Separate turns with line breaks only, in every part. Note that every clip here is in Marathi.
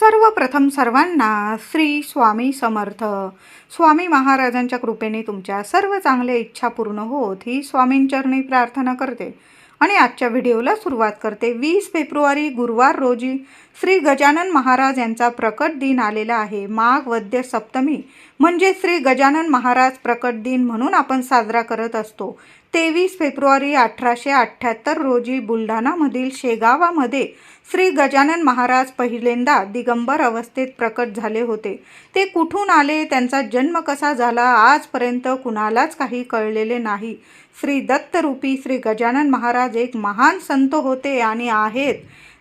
सर्वप्रथम सर्वांना श्री स्वामी समर्थ. स्वामी महाराजांच्या कृपेने तुमच्या सर्व चांगल्या इच्छा पूर्ण होत ही स्वामींचरणी प्रार्थना करते. आणि आजच्या व्हिडिओला सुरुवात करते. वीस फेब्रुवारी गुरुवार रोजी श्री गजानन महाराज यांचा प्रकट दिन आलेला आहे. माघ वद्य सप्तमी म्हणजे श्री गजानन महाराज प्रकट दिन म्हणून आपण साजरा करत असतो. तेवीस फेब्रुवारी अठराशे अठ्ठ्याहत्तर रोजी बुलढाणामधील शेगावामध्ये श्री गजानन महाराज पहिल्यांदा दिगंबर अवस्थेत प्रकट झाले होते. ते कुठून आले त्यांचा जन्म कसा झाला आजपर्यंत कुणालाच काही कळलेले नाही. श्री दत्तरूपी श्री गजानन महाराज एक महान संत होते आणि आहेत.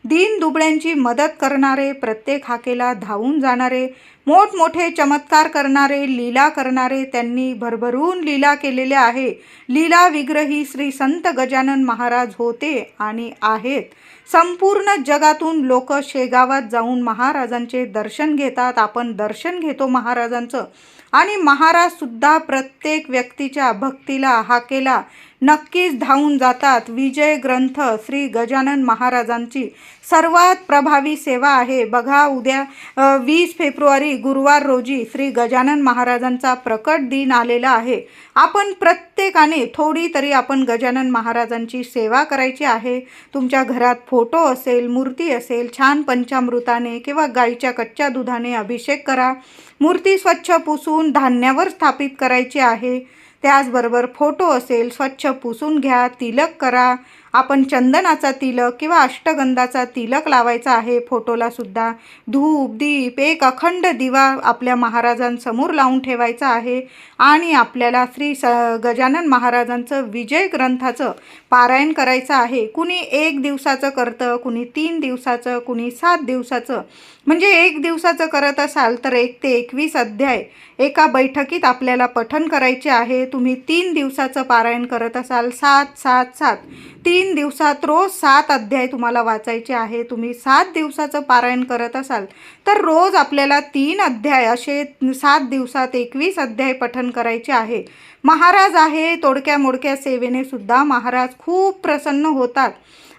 दीन दुबळ्यांची मदत करणारे प्रत्येक हाकेला धावून जाणारे मोठमोठे चमत्कार करणारे लीला करणारे त्यांनी भरभरून लीला केलेल्या आहे. लीला विग्रही श्री संत गजानन महाराज होते आणि आहेत. संपूर्ण जगातून लोक शेगावात जाऊन महाराजांचे दर्शन घेतात. आपण दर्शन घेतो महाराजांचं. आणि महाराजसुद्धा प्रत्येक व्यक्तीच्या भक्तीला हाकेला नक्कीच धावून जातात. विजय ग्रंथ श्री गजानन महाराजांची सर्वात प्रभावी सेवा आहे. बघा उद्या वीस फेब्रुवारी गुरुवार रोजी श्री गजानन महाराजांचा प्रकट दिन आलेला आहे. आपण प्रत्येकाने थोडी तरी आपण गजानन महाराजांची सेवा करायची आहे. तुमच्या घरात फोटो असेल मूर्ती असेल छान पंचामृताने किंवा गाईच्या कच्च्या दुधाने अभिषेक करा. मूर्ती स्वच्छ पुसून धान्यावर स्थापित करायची आहे. त्याचबरोबर फोटो असेल स्वच्छ पुसून घ्या तिलक करा. आपण चंदनाचा तिलक किंवा अष्टगंधाचा तिलक लावायचा आहे फोटोला सुद्धा. धूप दीप एक अखंड दिवा आपल्या महाराजांसमोर लावून ठेवायचा आहे. आणि आपल्याला श्री स गजानन महाराजांचं विजय ग्रंथाचं पारायण करायचं आहे. कुणी एक दिवसाचं करतं कुणी तीन दिवसाचं कुणी सात दिवसाचं. म्हणजे एक दिवसाचं करत असाल तर एक ते एकवीस अध्याय एका बैठकीत आपल्याला पठन करायचे आहे. तुम्ही तीन दिवसाचं पारायण करत असाल सात सात सात. तीन दिवसात रोज सात अध्याय तुम्हाला वाचायचे आहे. तुम्ही सात दिवसाचं पारायण करत असाल तर रोज आपल्याला तीन अध्याय असे सात दिवसात एकवीस अध्याय पठन करायचे आहे. महाराज आहे तोडक्या मोडक्या सेवेने सुद्धा महाराज खूप प्रसन्न होतात.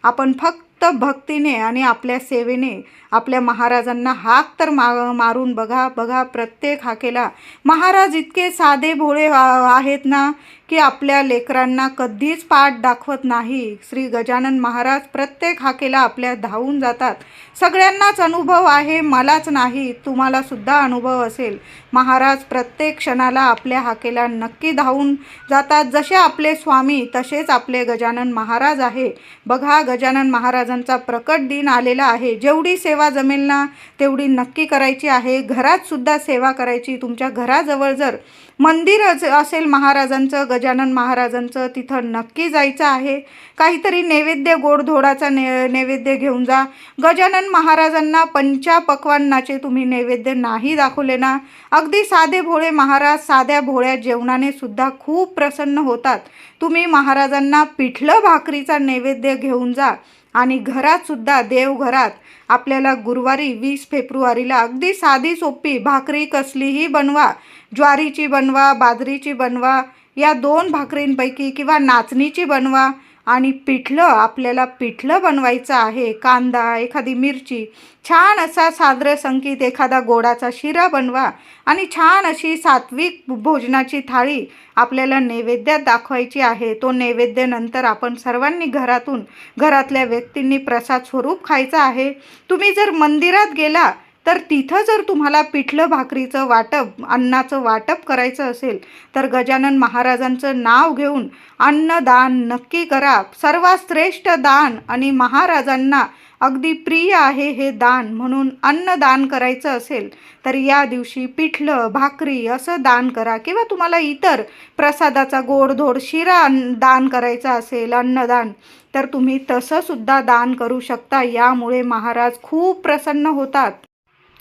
आपण फक्त भक्तीने आणि आपल्या सेवेने आपल्या महाराजांना हाक तर मा मारून बघा बघा प्रत्येक हाकेला. महाराज इतके साधे भोळे आहेत ना की आपल्या लेकरांना कधीच पाठ दाखवत नाही. श्री गजानन महाराज प्रत्येक हाकेला आपल्या धावून जातात. सगळ्यांनाच अनुभव आहे मलाच नाही तुम्हाला सुद्धा अनुभव असेल. महाराज प्रत्येक क्षणाला आपल्या हाकेला नक्की धावून जातात. जसे आपले स्वामी तसेच आपले गजानन महाराज आहे. बघा गजानन महाराजांचा प्रकट दिन आलेला आहे. जेवढी सेवा जमेल ना तेवढी नक्की करायची आहे. घरात सुद्धा सेवा करायची. तुमच्या घराजवळ जर मंदिर अस- असेल महाराजांचं गजानन महाराजांचं तिथं नक्की जायचं आहे. काहीतरी नैवेद्य गोडधोडाचा ने नैवेद्य घेऊन जा. गजानन महाराजांना पंचा पक्वान्नाचे तुम्ही नैवेद्य नाही दाखवले ना? अगदी साधे भोळे महाराज साध्या भोळ्या जेवणाने सुद्धा खूप प्रसन्न होतात. तुम्ही महाराजांना पिठलं भाकरीचा नैवेद्य घेऊन जा. आणि घरातसुद्धा देवघरात आपल्याला गुरुवारी वीस फेब्रुवारीला अगदी साधी सोपी भाकरी कसलीही बनवा. ज्वारीची बनवा बाजरीची बनवा या दोन भाकरींपैकी किंवा नाचणीची बनवा आणि पिठलं आपल्याला पिठलं बनवायचं आहे कांदा एखादी मिरची छान असा साद्र संगीत एखादा गोडाचा शिरा बनवा आणि छान अशी सात्विक भोजनाची थाळी आपल्याला नैवेद्यात दाखवायची आहे. तो नैवेद्य नंतर आपण सर्वांनी घरातून घरातल्या व्यक्तींनी प्रसाद स्वरूप खायचा आहे. तुम्ही जर मंदिरात गेला तर तिथं जर तुम्हाला पिठलं भाकरीचं वाटप अन्नाचं वाटप करायचं असेल तर गजानन महाराजांचं नाव घेऊन अन्नदान नक्की करा. सर्वात श्रेष्ठ दान आणि महाराजांना अगदी प्रिय आहे हे दान म्हणून अन्नदान करायचं असेल तर या दिवशी पिठलं भाकरी असं दान करा. किंवा तुम्हाला इतर प्रसादाचा गोडधोड शिरा अन्न- दान करायचा असेल अन्नदान तर तुम्ही तसंसुद्धा दान करू शकता. यामुळे महाराज खूप प्रसन्न होतात.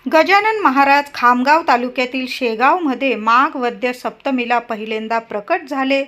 गजानन महाराज खामगाव तालुक्यातील शेगावमध्ये माघ वद्य सप्तमीला पहिल्यांदा प्रकट झाले.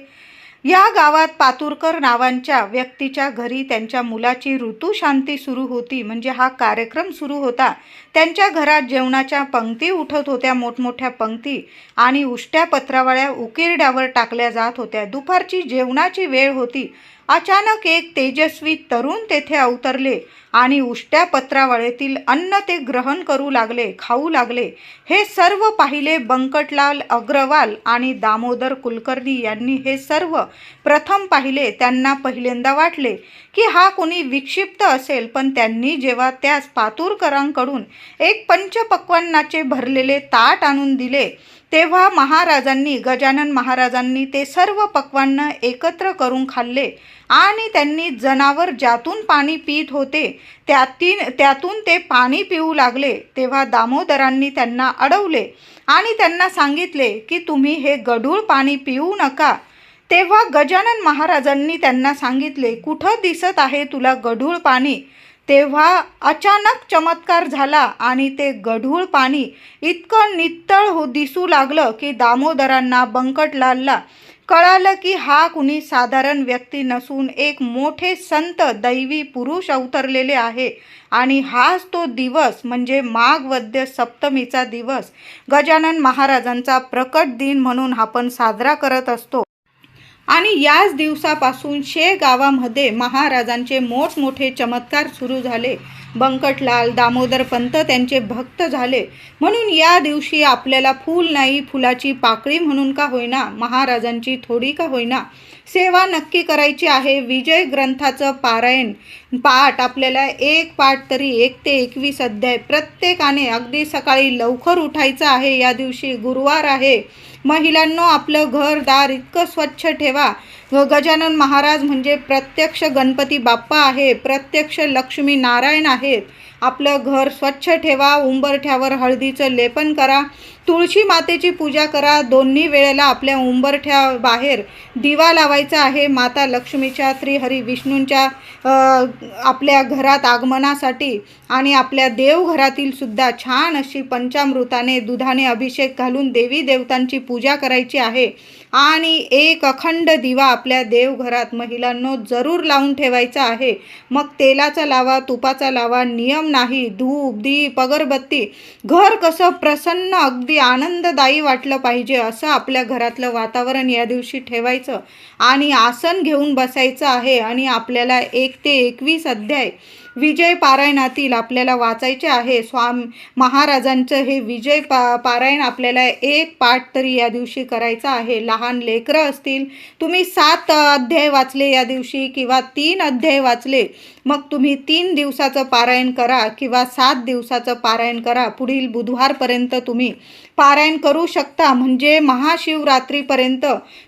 या गावात पातुरकर नावांच्या व्यक्तीच्या घरी त्यांच्या मुलाची ऋतुशांती सुरू होती. म्हणजे हा कार्यक्रम सुरू होता. त्यांच्या घरात जेवणाच्या पंक्ती उठत होत्या. मोठमोठ्या पंक्ती आणि उष्ट्या पत्रावळ्या उकिरड्यावर टाकल्या जात होत्या. दुपारची जेवणाची वेळ होती. अचानक एक तेजस्वी तरुण तेथे अवतरले आणि उष्ट्या पत्रावळीतील अन्न ते ग्रहण करू लागले खाऊ लागले. हे सर्व पाहिले बंकटलाल अग्रवाल आणि दामोदर कुलकर्णी यांनी हे सर्व प्रथम पाहिले त्यांना पहिल्यांदा वाटले की हा कोणी विक्षिप्त असेल पण त्यांनी जेव्हा त्यास पातूरकरांकडून एक पंचपक्वान्नाचे भरलेले ताट आणून दिले तेव्हा महाराजांनी गजानन महाराजांनी ते सर्व पक्वान्न एकत्र करून खाल्ले आणि त्यांनी जनावर ज्यातून पाणी पित होते त्यातील त्यातून ते पाणी पिऊ लागले. तेव्हा दामोदरांनी त्यांना अडवले आणि त्यांना सांगितले की तुम्ही हे गढूळ पाणी पिऊ नका. तेव्हा गजानन महाराजांनी त्यांना सांगितले कुठं दिसत आहे तुला गढूळ पाणी? तेव्हा अचानक चमत्कार झाला आणि ते गढूळ पाणी इतकं नितळ हो दिसू लागलं की दामोदरांना बंकटलालला कळालं की हा कुणी साधारण व्यक्ती नसून एक मोठे संत दैवी पुरुष अवतरलेले आहे आणि हाच तो दिवस म्हणजे माघवद्य सप्तमीचा दिवस. गजानन महाराजांचा प्रकट दिन म्हणून आपण साजरा करत असतो. आणि याच दिवसापासून शे गावामध्ये महाराजांचे मोठमोठे चमत्कार सुरू झाले. बंकटलाल दामोदर पंत त्यांचे भक्त झाले. म्हणून या दिवशी आपल्याला फूल नाही फुलाची पाकळी म्हणून का होईना महाराजांची थोडी का होईना. सेवा नक्की करायची आहे. विजय ग्रंथाचं पारायण पाठ आपल्याला एक पाठ तरी एक ते एकवीस अध्याय प्रत्येकाने अगदी सकाळी लवकर उठायचं आहे. या दिवशी गुरुवार आहे. महिलांनो आपलं घर दार इतकं स्वच्छ ठेवा. गजानन महाराज म्हणजे प्रत्यक्ष गणपती बाप्पा आहे प्रत्यक्ष लक्ष्मी नारायण आहेत. आपलं घर स्वच्छ ठेवा उंबरठ्यावर हळदीचं लेपन करा तुळशी मातेची पूजा करा दोन्ही वेळेला आपल्या उंबरठ्या बाहेर दिवा लावायचा आहे. माता लक्ष्मीच्या श्रीहरी विष्णूंच्या आपल्या घरात आगमनासाठी आणि आपल्या देवघरातील सुद्धा छान अशी पंचामृताने दुधाने अभिषेक घालून देवी देवतांची पूजा करायची आहे. आणि एक अखंड दिवा आपल्या देवघरात महिलांनो जरूर लावून ठेवायचा आहे. मग तेलाचा लावा तुपाचा लावा नियम नाही धूप दीप अगरबत्ती घर कसं प्रसन्न अगदी आनंददायी वाटलं पाहिजे असं आपल्या घरातलं वातावरण या दिवशी ठेवायचं. आणि आसन घेऊन बसायचं आहे आणि आपल्याला एक ते एकवीस अध्याय विजय पारायणातील आपल्याला वाचायचे आहे. स्वाम महाराजांचं हे विजय पा पारायण आपल्याला एक पाठ तरी या दिवशी करायचं आहे. लहान लेकरं असतील तुम्ही सात अध्याय वाचले या दिवशी किंवा तीन अध्याय वाचले मग तुम्ही तीन दिवसाचं पारायण करा किंवा सात दिवसाचं पारायण करा. पुढील बुधवारपर्यंत तुम्ही पारायण करू शकता. म्हणजे महाशिवरात्रीपर्यंत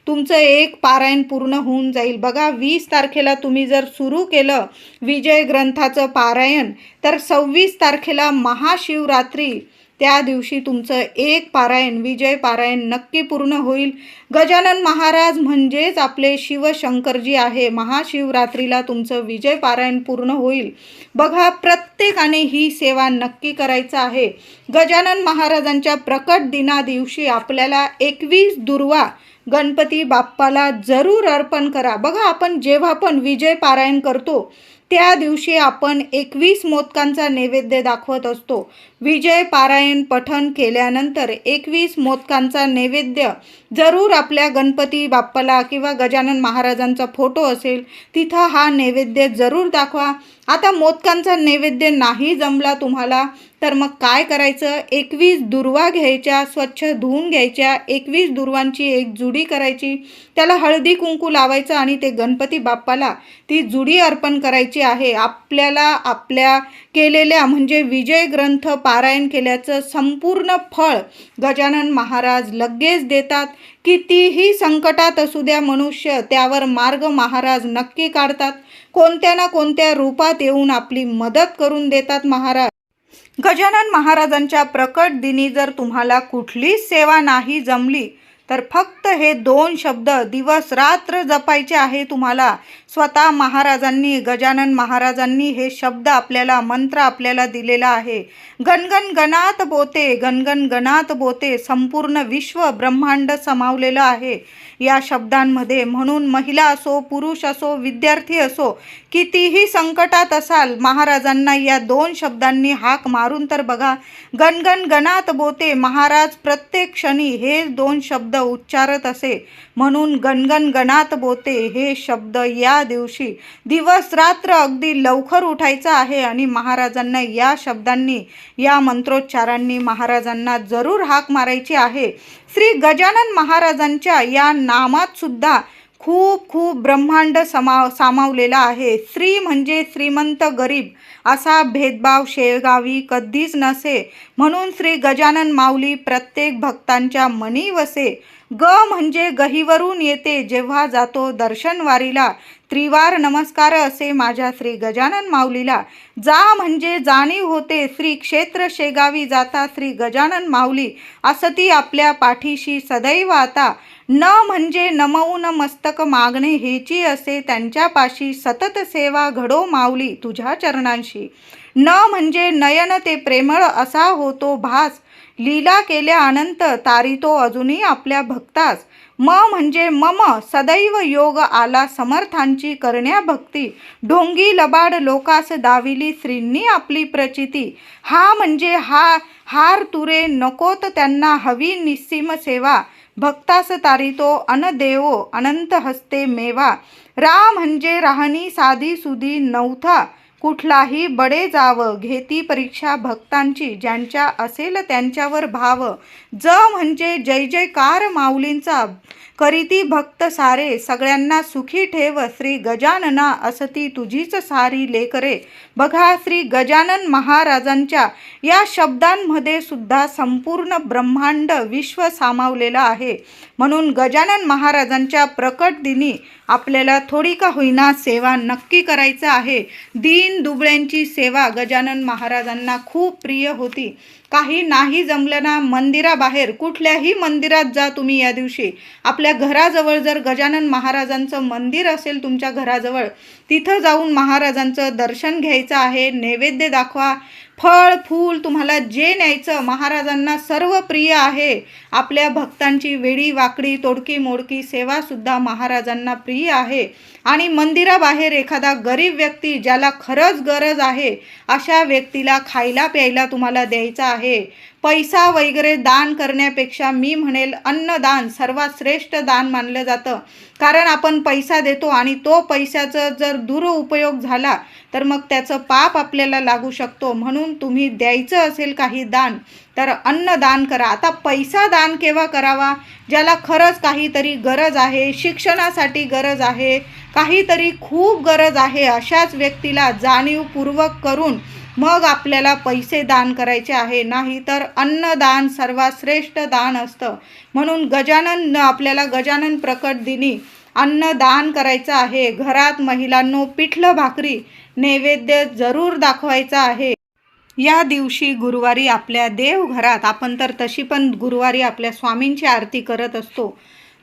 तुमचं एक पारायण पूर्ण होऊन जाईल. बघा वीस तारखेला तुम्ही जर सुरू केलं विजय ग्रंथाचं पारायण तर सव्वीस तारखेला महाशिवरात्री त्या दिवशी तुमचं एक पारायण विजय पारायण नक्की पूर्ण होईल. गजानन महाराज म्हणजेच आपले शिवशंकरजी आहे. महाशिवरात्रीला तुमचं विजय पारायण पूर्ण होईल. बघा प्रत्येकाने ही सेवा नक्की करायचं आहे. गजानन महाराजांच्या प्रकट दिना दिवशी आपल्याला एकवीस दुर्वा गणपती बाप्पाला जरूर अर्पण करा. बघा आपण जेव्हा पण विजय पारायण करतो त्या दिवशी आपण एकवीस मोदकांचा नैवेद्य दाखवत असतो. विजय पारायण पठण केल्यानंतर एकवीस मोदकांचा नैवेद्य जरूर आपल्या गणपती बाप्पाला किंवा गजानन महाराजांचा फोटो असेल तिथं हा नैवेद्य जरूर दाखवा. आता मोदकांचा नैवेद्य नाही जमला तुम्हाला तर मग काय करायचं? एकवीस दुर्वा घ्यायच्या स्वच्छ धुवून घ्यायच्या एकवीस दुर्वांची एक जुडी करायची. त्याला हळदी कुंकू लावायचं आणि ते गणपती बाप्पाला ती जुडी अर्पण करायची आहे. आपल्याला आपल्या केलेल्या म्हणजे विजय ग्रंथ पारायण केल्याचं संपूर्ण फळ गजानन महाराज लगेच देतात. कितीही संकटात असू द्या मनुष्य त्यावर मार्ग महाराज नक्की काढतात. कोणत्या ना कोणत्या रूपात येऊन आपली मदत करून देतात महाराज. गजानन महाराजांच्या प्रकट दिनी जर तुम्हाला कुठलीच सेवा नाही जमली तर फक्त हे दोन शब्द दिवस रात्र जपायचे आहे तुम्हाला. स्वतः महाराजांनी गजानन महाराजांनी हे शब्द आपल्याला मंत्र आपल्याला दिलेला आहे. गणगण गणात बोते गणगण गणात बोते संपूर्ण विश्व ब्रह्मांड समावलेलं आहे. या शब्दांमध्ये म्हणून महिला असो पुरुष असो विद्यार्थी असो कितीही संकटात असाल महाराजांना या दोन शब्दांनी हाक मारून तर बघा गणगण गणात बोते महाराज प्रत्येक क्षणी हे दोन शब्द उच्चारत असे. म्हणून गणगण गणात बोते हे शब्द या या दिवशी दिवस रात्र अगदी लवकर उठायचं आहे आणि महाराजांना या शब्दांनी या मंत्रोच्चारांनी महाराजांना जरूर हाक मारायची आहे. श्री गजानन महाराजांच्या या नामात सुद्धा खूप खूप ब्रह्मांड समा सामावलेला आहे. श्री म्हणजे श्रीमंत गरीब असा भेदभाव शेगावी कधीच नसे. म्हणून श्री गजानन माऊली प्रत्येक भक्तांच्या मनी वसे. ग म्हणजे गहीवरून येते जेव्हा जातो दर्शनवारीला. त्रिवार नमस्कार असे माझ्या श्री गजानन माऊलीला. जा म्हणजे जाणीव होते श्री क्षेत्र शेगावी जाता श्री गजानन माऊली. असं ती आपल्या पाठीशी सदैव आता. न म्हणजे नमवून मस्तक मागणे हेची असे त्यांच्यापाशी सतत सेवा घडो माऊली तुझ्या चरणांशी. न म्हणजे नयन ते प्रेमळ असा होतो भास. लीला केल्या अनंत तारितो अजूनही आपल्या भक्तास. म म्हणजे मम सदैव योग आला समर्थांची करण्या भक्ती. ढोंगी लबाड लोकास दाविली श्रींनी आपली प्रचिती. हा म्हणजे हा हार तुरे नकोत त्यांना हवी निस्सीम सेवा. भक्तास तारितो अनदेवो अनंत हस्ते मेवा. रा म्हणजे राहणी साधी सुधी नवथा कुठलाही बडे जावं घेती परीक्षा भक्तांची ज्यांच्या असेल त्यांच्यावर भाव. ज म्हणजे जय जयकार माऊलींचा. करीती भक्त सारे सगळ्यांना सुखी ठेव श्री गजानना असती तुझीच सारी लेकरे. बघा श्री गजानन महाराजांच्या या शब्दांमध्ये सुद्धा संपूर्ण ब्रह्मांड विश्व सामावलेलं आहे. म्हणून गजानन महाराजांच्या प्रकट दिनी आपल्याला थोडी का होईना सेवा नक्की करायचं आहे. दिन दुबळ्यांची सेवा गजानन महाराजांना खूप प्रिय होती. काही नाही जमलं ना मंदिराबाहेर कुठल्याही मंदिरात जा तुम्ही या दिवशी. आपल्या घराजवळ जर गजानन महाराजांचं मंदिर असेल तुमच्या घराजवळ तिथं जाऊन महाराजांचं दर्शन घ्यायचं आहे नैवेद्य दाखवा. फळ फूल तुम्हाला जे न्यायचं महाराजांना सर्व प्रिय आहे. आपल्या भक्तांची वेडी वाकडी तोडकी मोडकी सेवासुद्धा महाराजांना प्रिय आहे. आणि मंदिराबाहेर एखादा गरीब व्यक्ती ज्याला खरंच गरज आहे अशा व्यक्तीला खायला प्यायला तुम्हाला द्यायचं आहे. पैसा वगैरे दान करण्यापेक्षा मी म्हणेल अन्नदान सर्वात श्रेष्ठ दान मानलं जातं. कारण आपण पैसा देतो आणि तो पैशाचं जर दुरुपयोग झाला तर मग त्याचं पाप आपल्याला लागू शकतो. म्हणून तुम्ही द्यायचं असेल काही दान तर अन्नदान करा. आता पैसा दान केव्हा करावा? ज्याला खरंच काहीतरी गरज आहे शिक्षणासाठी गरज आहे काहीतरी खूप गरज आहे अशाच व्यक्तीला जाणीवपूर्वक करून मग आपल्याला पैसे दान करायचे आहे. नाही तर अन्नदान सर्वात श्रेष्ठ दान असतं. म्हणून गजानन आपल्याला गजानन प्रकट दिनी अन्नदान करायचं आहे. घरात महिलांनो पिठलं भाकरी नैवेद्य जरूर दाखवायचा आहे. या दिवशी गुरुवारी आपल्या देवघरात आपण तर तशी पण गुरुवारी आपल्या स्वामींची आरती करत असतो.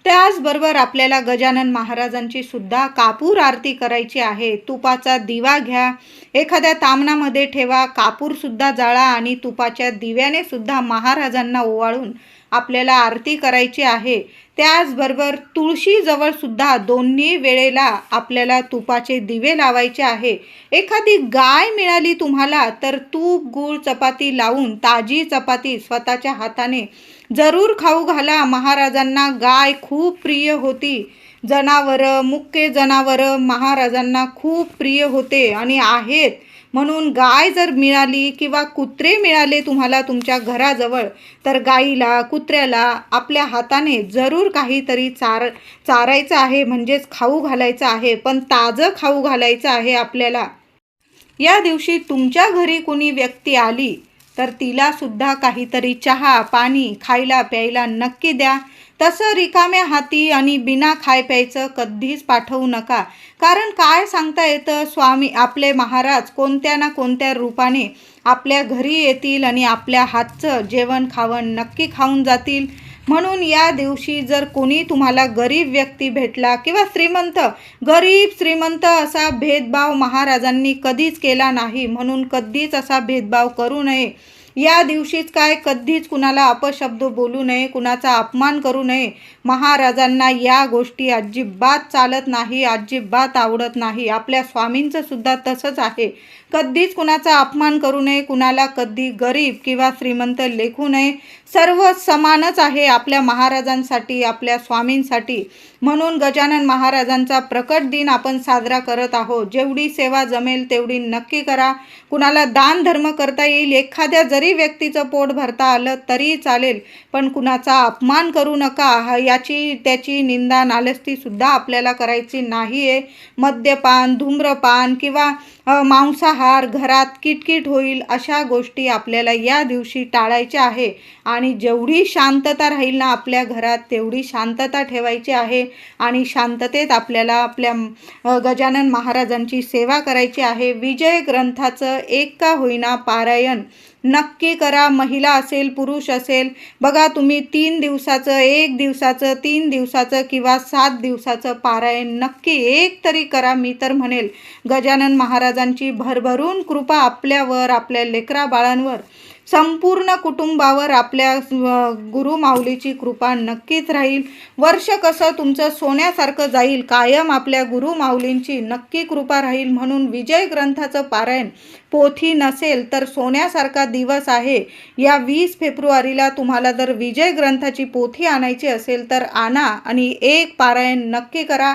त्याचबरोबर आपल्याला गजानन महाराजांची सुद्धा कापूर आरती करायची आहे. तुपाचा दिवा घ्या. एखाद्या तामणामध्ये ठेवा. कापूरसुद्धा जाळा आणि तुपाच्या दिव्याने सुद्धा महाराजांना ओवाळून आपल्याला आरती करायची आहे. त्याचबरोबर तुळशीजवळ सुद्धा दोन्ही वेळेला आपल्याला तुपाचे दिवे लावायचे आहे. एखादी गाय मिळाली तुम्हाला तर तूप गूळ चपाती लावून ताजी चपाती स्वतःच्या हाताने जरूर खाऊ घाला. महाराजांना गाय खूप प्रिय होती. जनावरं मुख्य जनावरं महाराजांना खूप प्रिय होते आणि आहेत. म्हणून गाय जर मिळाली किंवा कुत्रे मिळाले तुम्हाला तुमच्या घराजवळ तर गाईला कुत्र्याला आपल्या हाताने जरूर काहीतरी चार चारायचं आहे. म्हणजेच खाऊ घालायचं आहे. पण ताजं खाऊ घालायचं आहे आपल्याला. या दिवशी तुमच्या घरी कोणी व्यक्ती आली तर तिला सुद्धा काहीतरी चहा पाणी खायला प्यायला नक्की द्या. तसं रिकाम्या हाती आणि बिना खाय प्यायचं कधीच पाठवू नका. कारण काय सांगता येतं स्वामी? आपले महाराज कोणत्या ना कोणत्या रूपाने आपल्या घरी येतील आणि आपल्या हातचं जेवण खावण नक्की खाऊन जातील. म्हणून या दिवशी जर कोणी तुम्हाला गरीब व्यक्ती भेटला किंवा श्रीमंत गरीब श्रीमंत असा भेदभाव महाराजांनी कधीच केला नाही म्हणून कधीच असा भेदभाव करू नये. या दिवशीच काय कधीच कुणाला अपशब्द बोलू नये कुणाचा अपमान करू नये. महाराजांना या गोष्टी अजिबात चालत नाही अजिबात आवडत नाही. आपल्या स्वामींचं सुद्धा तसंच आहे. कधीच कुणाचा अपमान करू नये कुणाला कधी गरीब किंवा श्रीमंत लेखू नये. सर्व समानच आहे आपल्या महाराजांसाठी आपल्या स्वामींसाठी. म्हणून गजानन महाराजांचा प्रकट दिन आपण साजरा करत आहोत. जेवढी सेवा जमेल तेवढी नक्की करा. कुणाला दान धर्म करता येईल एखाद्या जरी व्यक्तीचं पोट भरता आलं तरी चालेल पण कुणाचा अपमान करू नका. याची त्याची निंदा नालस्तीसुद्धा आपल्याला करायची नाही आहे मद्यपान धूम्रपान किंवा मांसाहार घरात किटकिट होईल अशा गोष्टी आपल्याला या दिवशी टाळायच्या आहे. आणि जेवढी शांतता राहील ना आपल्या घरात तेवढी शांतता ठेवायची आहे. आणि शांततेत आपल्याला आपल्या गजानन महाराजांची सेवा करायची आहे. विजय ग्रंथाचं एक का होईना पारायण नक्की करा. महिला असेल पुरुष असेल. बघा तुम्ही तीन दिवसाचं एक दिवसाचं तीन दिवसाचं किंवा सात दिवसाचं पारायण नक्की एक तरी करा. मी तर म्हणेल गजानन महाराजांची भरभरून कृपा आपल्यावर आपल्या लेकरा बाळांवर. संपूर्ण कुटुंबावर आपल्या गुरु माऊलीची कृपा नक्कीच राहील. वर्ष कसं तुमचं सोन्यासारखं जाईल कायम आपल्या गुरु माऊलींची नक्की कृपा राहील म्हणून विजय ग्रंथाचं पारायण पोथी नसेल तर सोन्यासारखा दिवस आहे. या वीस फेब्रुवारीला तुम्हाला जर विजय ग्रंथाची पोथी आणायची असेल तर आणा आणि एक पारायण नक्की करा.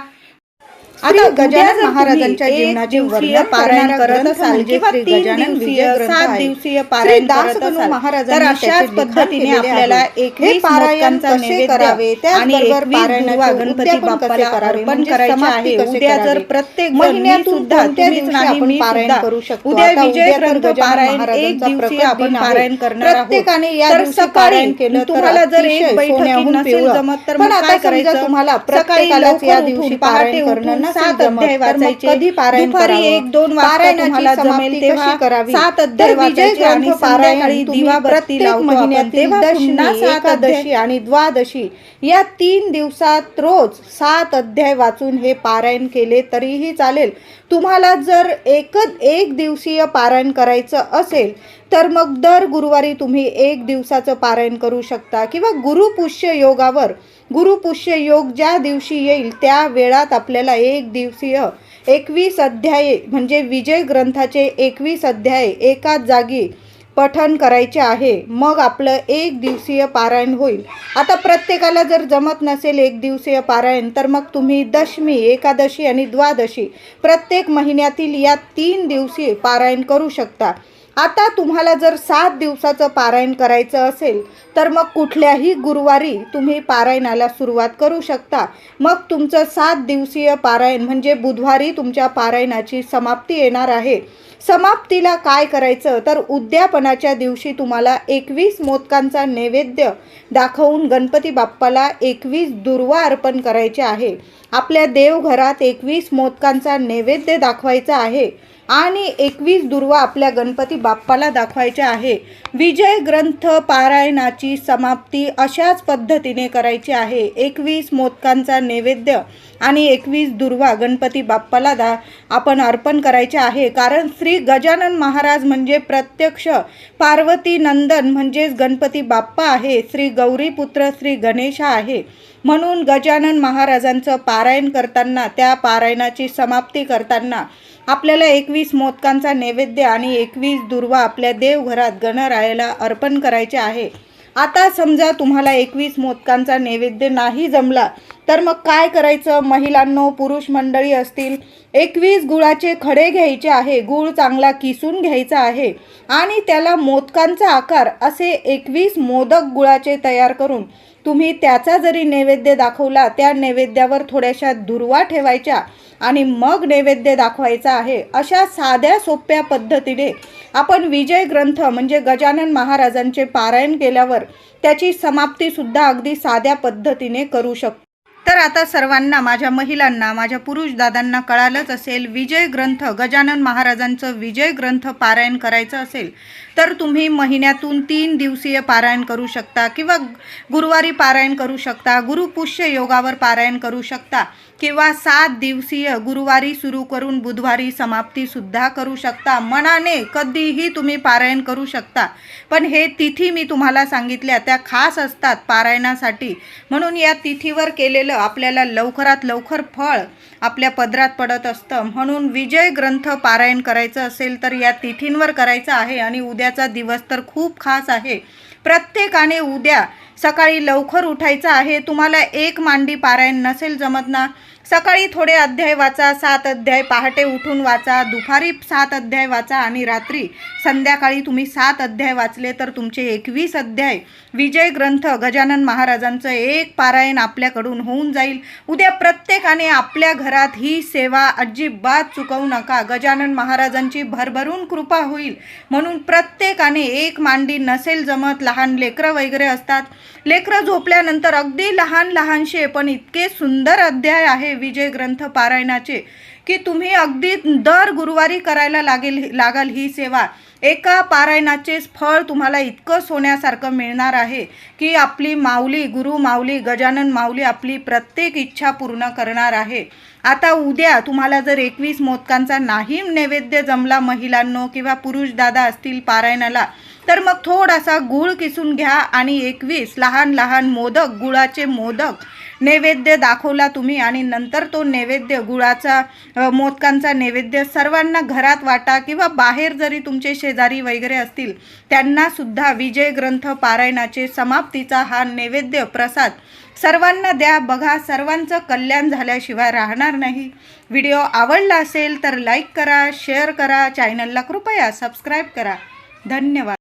आता गजानन महाराजांच्या जीवनाचे वर्णन पारायण करत असाल किंवा तीन दिवसीय सात दिवसीय पारायण असाल तर अशाच पद्धतीने आपल्याला एकवीस मोदकांचा नैवेद्य आणि एकवीस गणपती बाप्पाला अर्पण करायचे आहे उद्या जर प्रत्येक महिन्यातून सुद्धा तुम्हीच नाही मी सुद्धा उद्या विजय ग्रंथ पारायण एक दिवशी आपण पारायण करणार प्रत्येकाने या तर सकाळी केलं तुम्हाला जर एक बैठकी नसेल जमत तर मग काय करायचं? तुम्हाला प्रत्येकालाच या दिवशी पारायण करणं सात अध्याय वाचायचे कधी पारायण दुपारी एक दोन वाजता तुम्हाला जमेल तेव्हा करावी? सात अध्याय वाचायचे आणि संध्याकाळी दिवाबत्ती लावतो आपण. तेव्हा पुन्हा सात अध्याय. आणि द्वादशी या तीन दिवसात रोज सात अध्याय वाचून हे पारायण केले तरीही चालेल. तुम्हाला जर एकच एक दिवसीय पारायण करायचं असेल तर मग दर गुरुवारी तुम्ही एक दिवसाचं पारायण करू शकता किंवा गुरुपुष्य योगावर गुरुपुष्य योग ज्या दिवशी येईल त्या वेळात आपल्याला एक दिवसीय एकवीस अध्याये म्हणजे विजय ग्रंथाचे एकवीस अध्याय एकाच जागी पठन करायचे आहे. मग आपलं एक दिवसीय पारायण होईल. आता प्रत्येकाला जर जमत नसेल एक दिवसीय पारायण तर मग तुम्ही दशमी एकादशी आणि द्वादशी प्रत्येक महिन्यातील या तीन दिवशी पारायण करू शकता. आता तुम्हाला जर सात दिवसाचं पारायण करायचं असेल तर मग कुठल्याही गुरुवारी तुम्ही पारायणाला सुरुवात करू शकता. मग तुमचं सात दिवसीय पारायण म्हणजे बुधवारी तुमच्या पारायणाची समाप्ती येणार आहे. समाप्तीला काय करायचं? तर उद्यापनाच्या दिवशी तुम्हाला एकवीस मोदकांचा नैवेद्य दाखवून गणपती बाप्पाला एकवीस दुर्वा अर्पण करायचे आहे. आपल्या देवघरात एकवीस मोदकांचा नैवेद्य दाखवायचा आहे आणि एकवीस दुर्वा आपल्या गणपती बाप्पाला दाखवायच्या आहे. विजय ग्रंथ पारायणाची समाप्ती अशाच पद्धतीने करायची आहे. एकवीस मोदकांचा नैवेद्य आणि एकवीस दुर्वा गणपती बाप्पाला दा आपण अर्पण करायचे आहे. कारण श्री गजानन महाराज म्हणजे प्रत्यक्ष पार्वती नंदन म्हणजेच गणपती बाप्पा आहे. श्री गौरीपुत्र श्री गणेशा आहे. म्हणून गजानन महाराजांचं पारायण करताना त्या पारायणाची समाप्ती करताना आपल्याला एकवीस मोदकांचा नैवेद्य आणि एकवीस दुर्वा आपल्या देवघरात गणरायाला अर्पण करायचे आहे. आता समजा तुम्हाला एकवीस मोदकांचा नैवेद्य नाही जमला तर मग काय करायचं? महिलांनो पुरुष मंडळी असतील एकवीस गुळाचे खडे घ्यायचे आहे गुळ चांगला किसून घ्यायचा आहे आणि त्याला मोदकांचा आकार असे एकवीस मोदक गुळाचे तयार करून तुम्ही त्याचा जरी नैवेद्य दाखवला त्या नैवेद्यावर थोड्याशा दुर्वा ठेवायच्या आणि मग नैवेद्य दाखवायचा आहे अशा साध्या सोप्या पद्धतीने आपण विजय ग्रंथ म्हणजे गजानन महाराजांचे पारायण केल्यावर त्याची समाप्तीसुद्धा अगदी साध्या पद्धतीने करू शकतो. तर आता सर्वांना माझ्या महिलांना माझ्या पुरुष दादांना कळालंच असेल विजय ग्रंथ गजानन महाराजांचं विजय ग्रंथ पारायण करायचं असेल तर तुम्ही महिन्यातून तीन दिवसीय पारायण करू शकता किंवा गुरुवारी पारायण करू शकता गुरुपुष्य योगावर पारायण करू शकता किंवा सात दिवसीय गुरुवारी सुरू करून बुधवारी समाप्तीसुद्धा करू शकता. मनाने कधीही तुम्ही पारायण करू शकता. पण हे तिथी मी तुम्हाला सांगितल्या त्या खास असतात पारायणासाठी. म्हणून या तिथीवर केलेलं आपल्याला लवकरात लवकर फळ आपल्या पदरात पडत असतं. म्हणून विजय ग्रंथ पारायण करायचं असेल तर या तिथींवर करायचं आहे आणि उद्या उद्याचा दिवस तर खूप खास आहे. प्रत्येकाने उद्या सकाळी लवकर उठायचं आहे. तुम्हाला एक मांडी पारायण नसेल जमत ना? सकाळी थोडे अध्याय वाचा सात अध्याय पहाटे उठून वाचा दुपारी सात अध्याय वाचा आणि रात्री संध्याकाळी तुम्ही सात अध्याय वाचले तर तुमचे एकवीस अध्याय विजय ग्रंथ गजानन महाराजांचं एक पारायण आपल्याकडून होऊन जाईल. उद्या प्रत्येकाने आपल्या घरात ही सेवा अजिबात चुकवू नका. गजानन महाराजांची भरभरून कृपा होईल. म्हणून प्रत्येकाने एक मांडी नसेल जमत लहान लेकरं वगैरे असतात लेकरं झोपल्यानंतर अगदी लहान लहानशे पण इतके सुंदर अध्याय आहे विजय ग्रंथ पारायणाचे. की तुम्ही अगदी दर गुरुवारी करायला लागेल लागल ही सेवा. एका पारायणाचे फळ तुम्हाला इतकं सोन्यासारखं मिळणार आहे की आपली माऊली गुरु माऊली गजानन माऊली आपली प्रत्येक इच्छा पूर्ण करणार आहे. आता उद्या तुम्हाला जर एकवीस मोदकांचा नाही नैवेद्य जमला महिलांनो किंवा पुरुष दादा असतील पारायणाला तर मग थोडासा गूळ किसून घ्या आणि एकवीस लहान लहान मोदक गुळाचे मोदक नैवेद्य दाखवला तुम्ही आणि नंतर तो नैवेद्य गुळाचा मोदकांचा नैवेद्य सर्वांना घरात वाटा किंवा बाहेर जरी तुमचे शेजारी वगैरे असतील त्यांनासुद्धा विजय ग्रंथ पारायणाचे समाप्तीचा हा नैवेद्य प्रसाद सर्वांना द्या. बघा सर्वांचं कल्याण झाल्याशिवाय राहणार नाही. व्हिडिओ आवडला असेल तर लाईक करा शेअर करा चॅनलला कृपया सबस्क्राईब करा. धन्यवाद.